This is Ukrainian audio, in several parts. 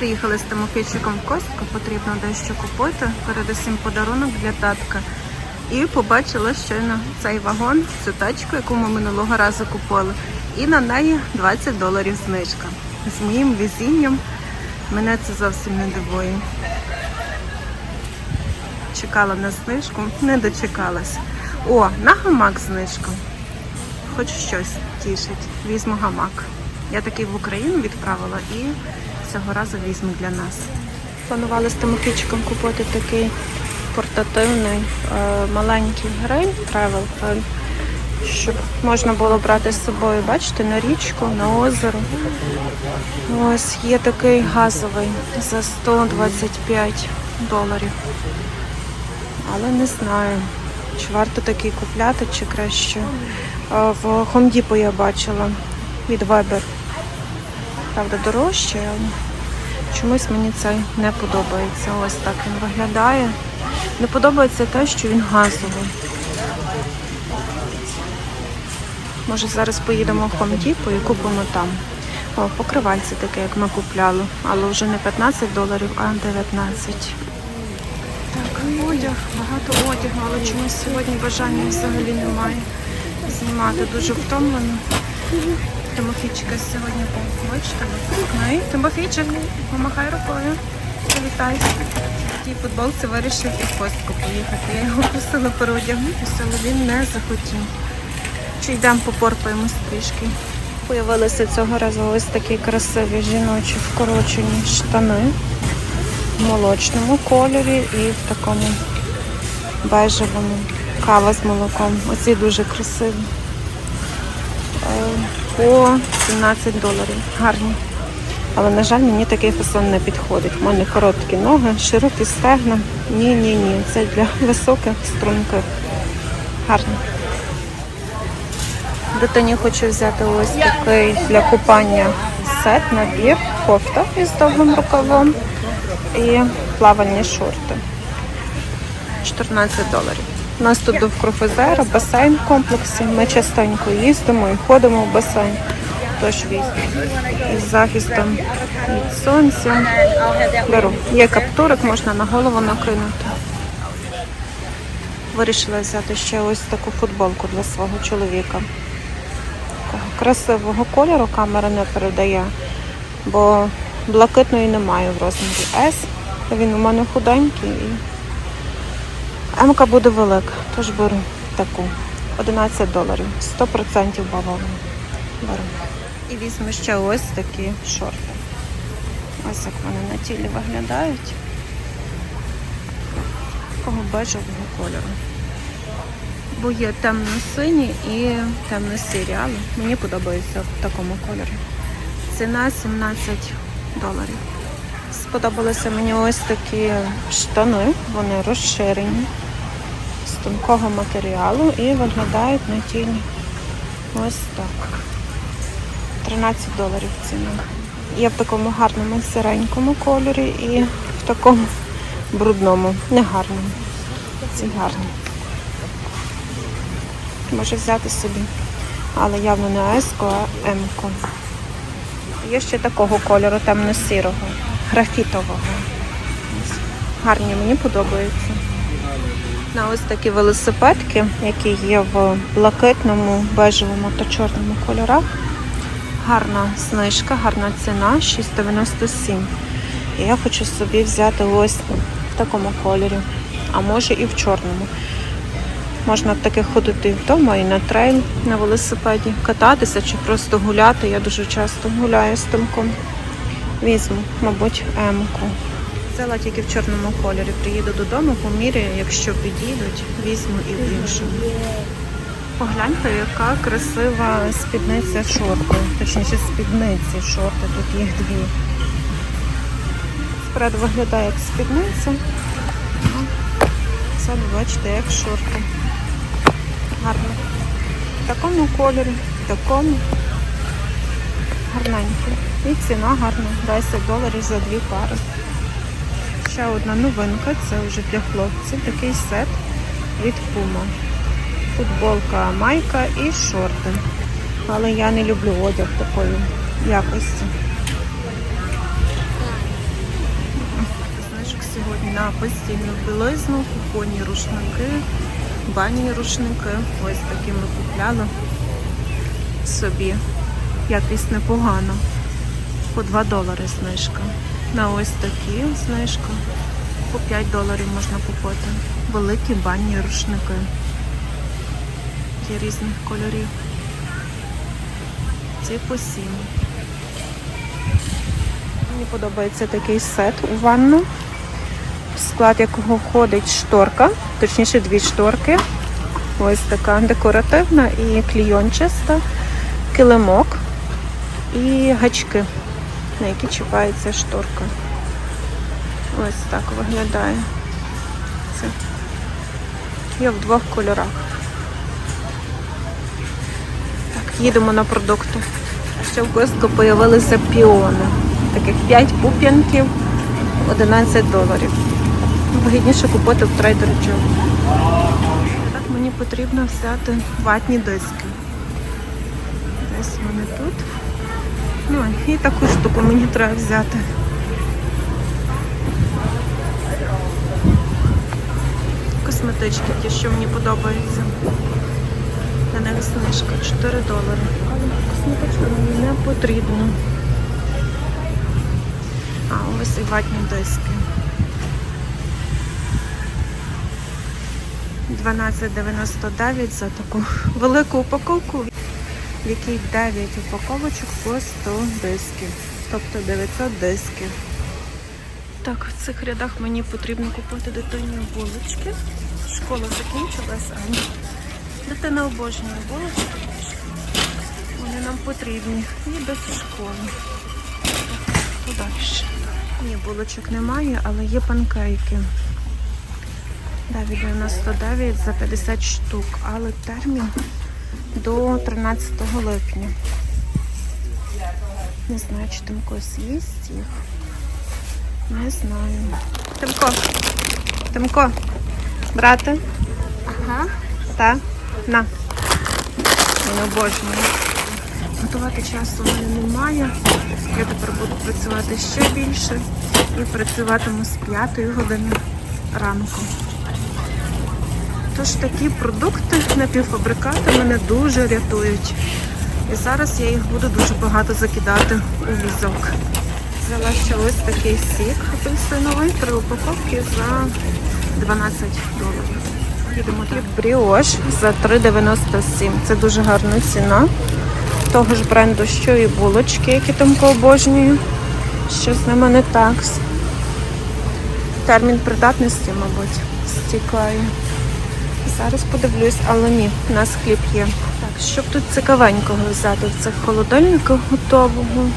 Приїхали з Тимофійчиком в Костку, потрібно дещо купити. Передусім подарунок для татка. І побачила щойно цей вагон, цю тачку, яку ми минулого разу купили. І на неї 20 доларів знижка. З моїм везінням мене це зовсім не дивує. Чекала на знижку, не дочекалась. О, на гамак знижка. Хоч щось тішить. Візьму гамак. Я такий в Україну відправила і цього разу візьму для нас. Планували з Тимофійчиком купити такий портативний е, маленький гриль, гриль, щоб можна було брати з собою, бачите, на річку, на озеро. Ось є такий газовий за 125 доларів. Але не знаю, чи варто такий купляти, чи краще. Е, В Depot я бачила від Weber. Правда, дорожче, чомусь мені цей не подобається. Ось так він виглядає. Не подобається те, що він газовий. Може зараз поїдемо в Depot і купимо там. О, покривальце таке, як ми купляли, але вже не 15 доларів, а 19. Так, одяг, багато одягу, але чомусь сьогодні бажання взагалі немає знімати. Дуже втомлено. Тимофійчика сьогодні був. Бачите. Тимофійчик, помахай рукою. Привітай. Тій футболці вирішив і в костку поїхати. Я його просила переодягнутися, але він не захотів. Чи йдемо попорпаємо трішки. Появилися цього разу ось такі красиві жіночі вкорочені штани в молочному кольорі і в такому бежевому. Кава з молоком. Оці дуже красиві. По 17 доларів. Гарні. Але, на жаль, мені такий фасон не підходить. У мене короткі ноги, широкі стегна. Ні, ні, ні. Це для високих струнких. Гарно. Дитині хочу взяти ось такий для купання сет, набір, кофта із довгим рукавом і плавальні шорти. 14 доларів. У нас тут довкруг озера, басейн в комплексі. Ми частенько їздимо і ходимо в басейн. Тож. Із захистом від сонця. Беру. Є каптурик, можна на голову накинути. Вирішила взяти ще ось таку футболку для свого чоловіка. Такого красивого кольору камера не передає, бо блакитної немає в розмірі S. Він у мене худенький і М-ка буде велика, тож беру таку. 11 доларів, 100% бавовна. Беру. І візьму ще ось такі шорти. Ось як вони на тілі виглядають. Такого бежевого кольору. Бо є темно-сині і темно-сірі, але мені подобається в такому кольорі. Ціна 17 доларів. Сподобалися мені ось такі штани, вони розширені тонкого матеріалу і виглядають на тілі. Ось так. 13 доларів ціна. Є в такому гарному сиренькому кольорі і в такому брудному, негарному. Ці гарні. Може взяти собі. Але явно не еску, а емку. Є ще такого кольору темно-сірого, графітового. Гарні, мені подобаються. На ось такі велосипедки, які є в блакитному, бежевому та чорному кольорах. Гарна знижка, гарна ціна 6,97. І я хочу собі взяти ось в такому кольорі, а може і в чорному. Можна в таких ходити вдома і на трейл на велосипеді, кататися чи просто гуляти. Я дуже часто гуляю з тимком. Візьму, мабуть, М-ку. Взяла тільки в чорному кольорі. Приїду додому, поміряю, якщо підійдуть, візьму і в іншому. Погляньте, яка красива спідниця шорти. Точніше, спідниці шорти. Тут їх дві. Спереду виглядає як спідниця. Ззаду бачите, як шорти. Гарно. В такому кольорі, в такому. Гарненько. І ціна гарна. 10 доларів за дві пари. Ще одна новинка, це вже для хлопців. Такий сет від Puma. Футболка, майка і шорти. Але я не люблю одяг такої якості. на постільну білизну, кухонні рушники, банні рушники. Ось такі ми купляли собі. Якість непогана. По 2 долари знижка. На ось такі знижка. По 5 доларів можна купити. Великі банні рушники. Є різних кольорів. Ці по 7. Мені подобається такий сет у ванну, в склад якого входить шторка, точніше дві шторки. Ось така декоративна і клійончаста, килимок і гачки, на які чіпається шторка. Ось так виглядає. Це є в двох кольорах. Так, їдемо на продукти. Ще в Костко з'явилися піони. Таких 5 пуп'янків, 11 доларів. Вигідніше купити в Trader Joe. Так мені потрібно взяти ватні диски. Десь вони тут. Ну, і таку штуку мені треба взяти. Косметички, ті, що мені подобаються. На них знижка 4 долари. Але косметичка мені не потрібна. А, ось і ватні диски. 12,99 за таку велику упаковку, в якій 9 упаковочок по 100 дисків. Тобто 900 дисків. Так, в цих рядах мені потрібно купити дитині булочки. Школа закінчилась, а дитина обожнює булочки. Вони нам потрібні. І без школи. Подальше. Ні, булочок немає, але є панкейки. 9,99 за 50 штук, але термін до 13 липня. Не знаю, чи там когось є їх. Не знаю. Тимко. Тимко. Брате? Ага. Та? На. Він обожнює. Готувати часу в мене немає. Я тепер буду працювати ще більше і працюватиму з 5 години ранку. Тож такі продукти, напівфабрикати мене дуже рятують. І зараз я їх буду дуже багато закидати у візок. Взяла ще ось такий сік апельсиновий, три упаковки за 12 доларів. Їдемо тут. Бріош за 3,97. Це дуже гарна ціна. Того ж бренду, що і булочки, які там обожнюю. Що з ними не так. Термін придатності, мабуть, стікає. Зараз подивлюсь, але ні, у нас хліб є. Так, щоб тут цікавенького взяти в цих холодильниках готового.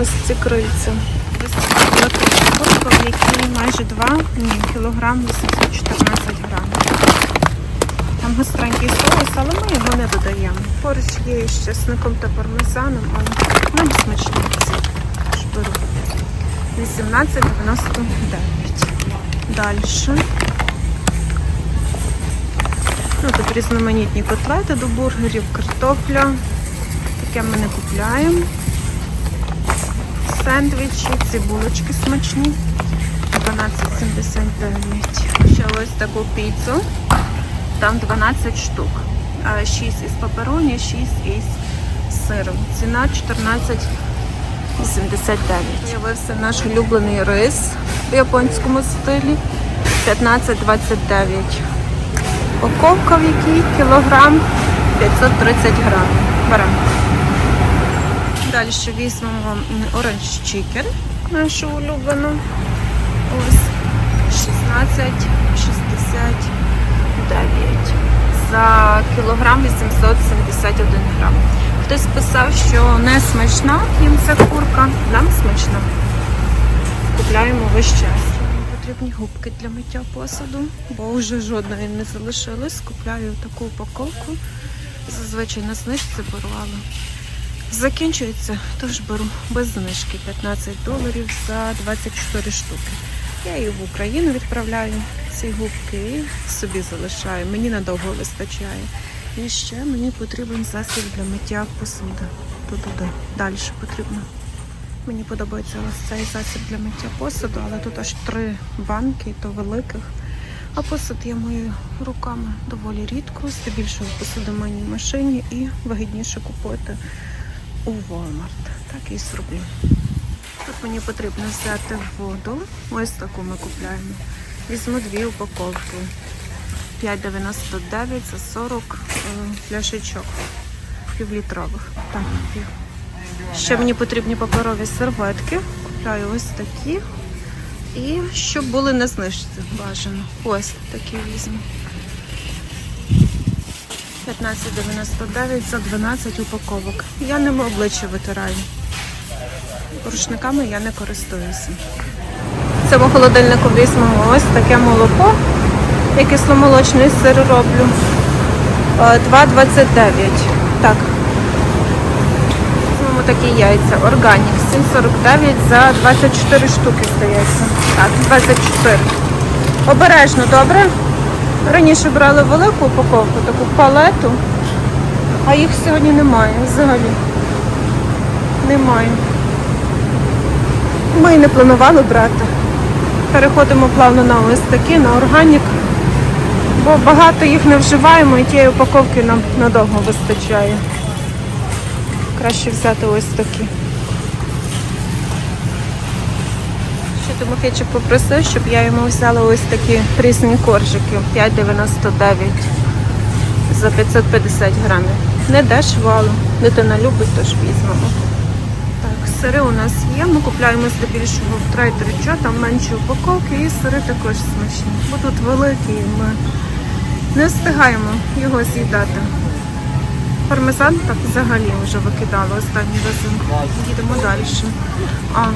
Ось ці крильця. Ось велика упаковка, майже 2 ні, кілограм 814 грам. Там гостренький соус, але ми його не додаємо. Поруч є із чесником та пармезаном, але нам смачні ці. Тож беру. 18,99. Далі. Ну, тут різноманітні котлети до бургерів, картопля. Таке ми не купляємо. Сендвічі, ці булочки смачні. 12,79. Ще ось таку піцу. Там 12 штук. 6 із папероні, 6 із сиром. Ціна 14,89. З'явився наш улюблений рис в японському стилі. 15,29. Упаковка в якій кілограм 530 грамів. Беремо. Далі ще візьмемо оранж чікен, нашу улюблену. Ось 16,69 за кілограм 871 грам. Хтось писав, що не смачна їм ця курка, нам смачна. Купляємо весь час. Потрібні губки для миття посуду, бо вже жодної не залишилось. Купляю таку упаковку. Зазвичай на знижці але закінчується, тож беру без знижки 15 доларів за 24 штуки. Я їх в Україну відправляю, ці губки і собі залишаю. Мені надовго вистачає. І ще мені потрібен засіб для миття посуди. Туди. Далі потрібно. Мені подобається ось цей засіб для миття посуду, але тут аж три банки, то великих. А посуд я мию руками доволі рідко, здебільшого в машині і вигідніше купити у Walmart. Так і зроблю. Тут мені потрібно взяти воду. Ось таку ми купляємо. Візьму дві упаковки. 5,99 за 40 е, пляшечок півлітрових. Так. Ще мені потрібні паперові серветки. Купляю ось такі. І щоб були на знижці бажано. Ось такі візьму. 15,99 за 12 упаковок. Я ними обличчя витираю. Рушниками я не користуюся. В цьому холодильнику візьмемо ось таке молоко. Я кисломолочний сир роблю. Е, 2,29. Так. Візьмемо такі яйця. Органік. 7,49 за 24 штуки, здається. Так, 24. Обережно, добре? Раніше брали велику упаковку, таку палету, а їх сьогодні немає взагалі. Немає. Ми і не планували брати. Переходимо плавно на ось такі, на органік. Бо багато їх не вживаємо і тієї упаковки нам надовго вистачає. Краще взяти ось такі. Ще Тимофійчик попросив, щоб я йому взяла ось такі прісні коржики 5,99 за 550 грамів. Не дешево, але дитина любить, тож візьмемо. Так, сири у нас є. Ми купляємо здебільшого в трейдері, там менші упаковки і сири також смачні. Бо тут великі, ми не встигаємо його з'їдати. Пармезан так взагалі вже викидала останні рази. Їдемо далі. А,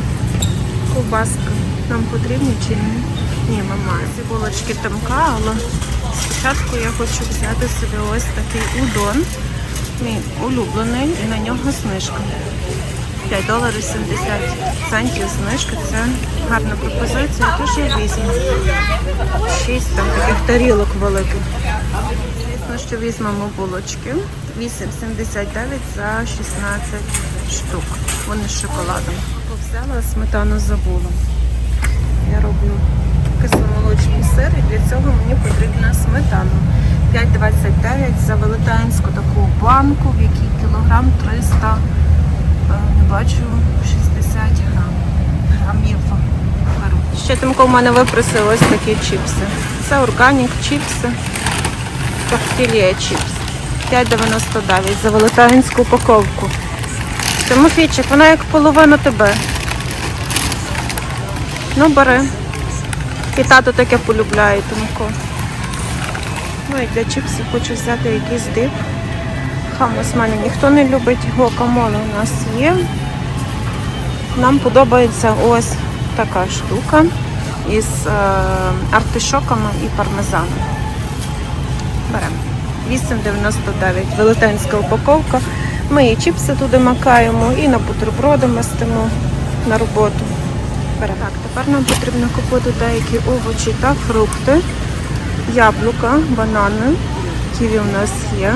ковбаски нам потрібні чи ні? Ні, мама, ці булочки тамка, але спочатку я хочу взяти собі ось такий удон. Мій улюблений і на нього знижка. 5 доларів 70 центів знижка. Це гарна пропозиція, тож я візьму. Шість там таких тарілок великих. Звісно, що візьмемо булочки. 8,79 за 16 штук. Вони з шоколадом. Взяла сметану забула. Я роблю кисломолочний сир і для цього мені потрібна сметана. 5,29 за велетенську таку банку, в якій кілограм 300, е, не бачу, 60 грам. грамів беру. Ще Тимко в мене випросив ось такі чіпси. Це органік чіпси, тортильє чіпс. 5,99 за велетенську упаковку. Тимофійчик, вона як половина тебе. Ну, бери. І тато таке полюбляє, Тимко. Ну і для чіпсів хочу взяти якийсь дип. Хамус в мене ніхто не любить. Гуакамоле у нас є. Нам подобається ось така штука із е, артишоками і пармезаном. Беремо. 8,99. Велетенська упаковка. Ми і чіпси туди макаємо, і на бутерброди мастимо на роботу. Беремо. Так, тепер нам потрібно купити деякі овочі та фрукти. Яблука, банани. Ківі у нас є.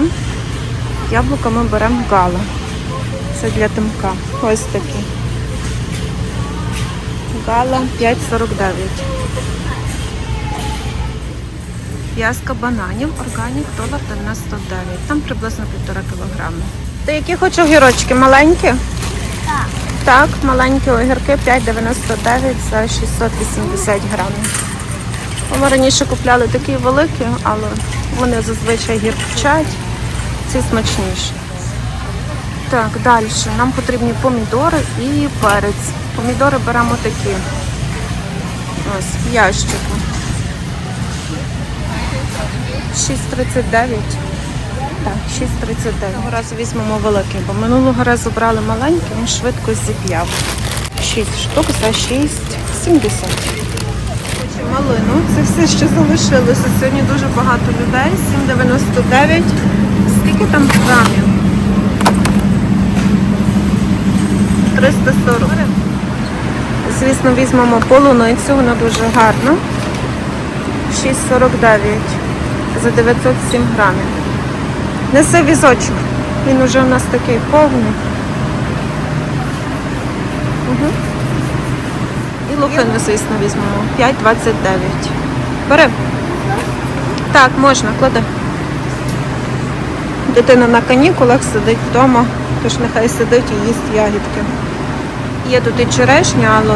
Яблука ми беремо гала. Це для тимка. Ось такі. Гала 5,49. В'язка бананів, органік, долар 99. Там приблизно півтора кілограми. Ти які хочу огірочки? Маленькі? Так. Так, маленькі огірки 5,99 за 680 грамів. Ми раніше купляли такі великі, але вони зазвичай гірчать. Ці смачніші. Так, далі. Нам потрібні помідори і перець. Помідори беремо такі. Ось, в ящику. 6,39. Так, 6,39. Цього разу візьмемо великий, бо минулого разу брали маленький, він швидко зіп'яв. 6 штук за 6,70. Малину, це все, що залишилося. Сьогодні дуже багато людей. 7,99. Скільки там грамів? 340. Звісно, візьмемо полуницю, вона дуже гарна. 6,49 за 907 грамів. Несе візочок. Він уже у нас такий повний. Угу. лохину, звісно, візьмемо. 5,29. Бери. Так, можна, клади. Дитина на канікулах сидить вдома, тож нехай сидить і їсть ягідки. Є тут і черешня, але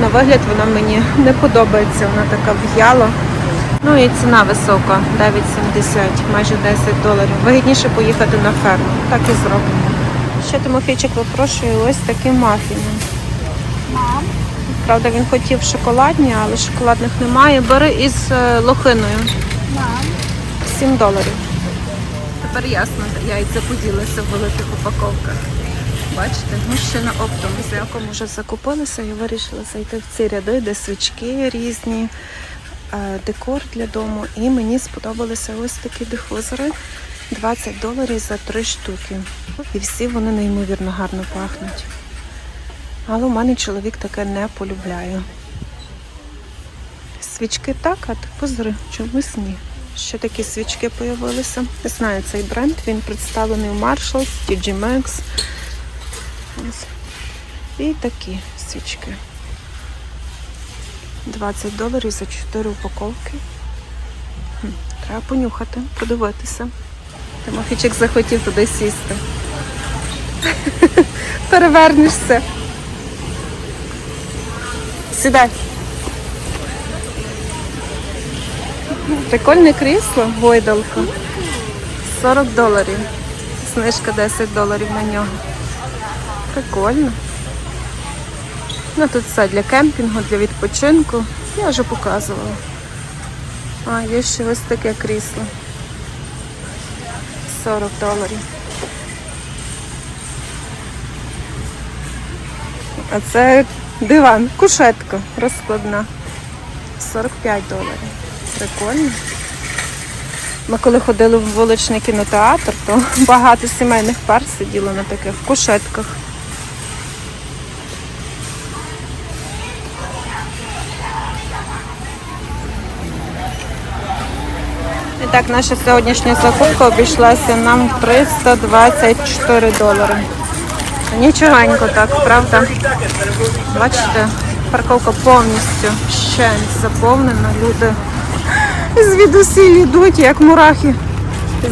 на вигляд вона мені не подобається, вона така в'яла. Ну і ціна висока, 9,70, майже 10 доларів. Вигідніше поїхати на ферму. Так і зробимо. Ще Тимофійчик випрошує ось такі мафіни. Правда, він хотів шоколадні, але шоколадних немає. Бери із е, лохиною. 7 доларів. Тепер ясно, яйця поділися в великих упаковках. Бачите, ми ще на оптом з яком вже закупилися і вирішили зайти в ці ряди, де свічки різні, е, декор для дому. І мені сподобалися ось такі дифузори. 20 доларів за три штуки. І всі вони неймовірно гарно пахнуть. Але у мене чоловік таке не полюбляє. Свічки так, а дифузори чомусь ні. Ще такі свічки появилися. Я знаю цей бренд, він представлений у Marshalls, TG. Ось. І такі свічки. 20 доларів за 4 упаковки. Треба понюхати, подивитися. Тимофійчик захотів туди сісти. Перевернешся. Сідай. Прикольне крісло, гойдалка. 40 доларів. Знижка 10 доларів на нього. Прикольно. Ну тут все для кемпінгу, для відпочинку. Я вже показувала. А, є ще ось таке крісло. 40 доларів. А це диван, кушетка розкладна. 45 доларів. Прикольно. Ми коли ходили в вуличний кінотеатр, то багато сімейних пар сиділо на таких кушетках. І так, наша сьогоднішня закупка обійшлася нам 324 долари. Нічогенько так, правда? Бачите, парковка повністю ще заповнена. Люди звідусіль йдуть, як мурахи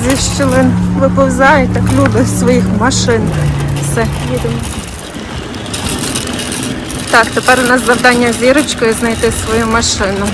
зі щілин виповзають, так люди з своїх машин. Все, їдемо. Так, тепер у нас завдання зірочкою знайти свою машину.